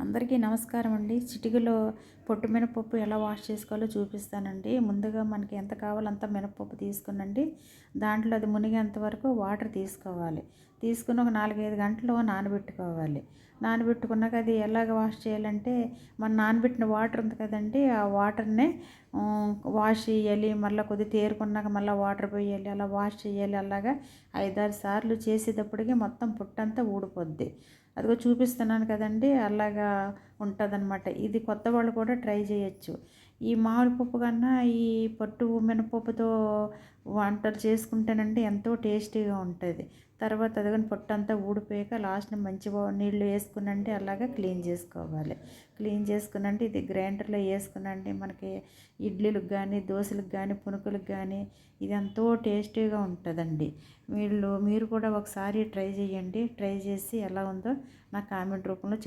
అందరికీ నమస్కారం అండి. చిటికలో పొట్టు మినపప్పు ఎలా వాష్ చేసుకోవాలో చూపిస్తానండి. ముందుగా మనకి ఎంత కావాలో అంత మినపప్పు తీసుకునండి. దాంట్లో అది మునిగేంత వరకు వాటర్ తీసుకోవాలి. తీసుకుని ఒక నాలుగైదు గంటలు నానబెట్టుకోవాలి. నానబెట్టుకున్నాక అది ఎలాగ వాష్ చేయాలంటే మన నానబెట్టిన వాటర్ ఉంది కదండి ఆ వాటర్నే వాష్ చేయాలి. మళ్ళీ కొద్దిగా తేరుకున్నాక మళ్ళీ వాటర్ పోయాలి. అలా వాష్ చేయాలి. అలాగా ఐదారు సార్లు చేసేటప్పటికి మొత్తం పుట్టంతా ఊడిపోద్ది. అదిగో చూపిస్తున్నాను కదండి. అలాగా ఉంటుందన్నమాట. ఇది కొత్త వాళ్ళు కూడా ట్రై చేయొచ్చు. ఈ మామిడి పప్పు కన్నా ఈ పట్టు మినపప్పుతో వంటలు చేసుకుంటేనంటే ఎంతో టేస్టీగా ఉంటుంది. తర్వాత అదిగని పొట్టు అంతా ఊడిపోయాక లాస్ట్ మంచి నీళ్ళు వేసుకునండి అలాగా క్లీన్ చేసుకోవాలి. క్లీన్ చేసుకునండి ఇది గ్రైండర్లో వేసుకునండి మనకి ఇడ్లీలకు కానీ దోశలకు కానీ పునుకులకు కానీ ఇది ఎంతో టేస్టీగా ఉంటుందండి. వీళ్ళు మీరు కూడా ఒకసారి ట్రై చేయండి. ట్రై చేసి ఎలా ఉందో నా కామెంట్ రూపంలో చెప్పండి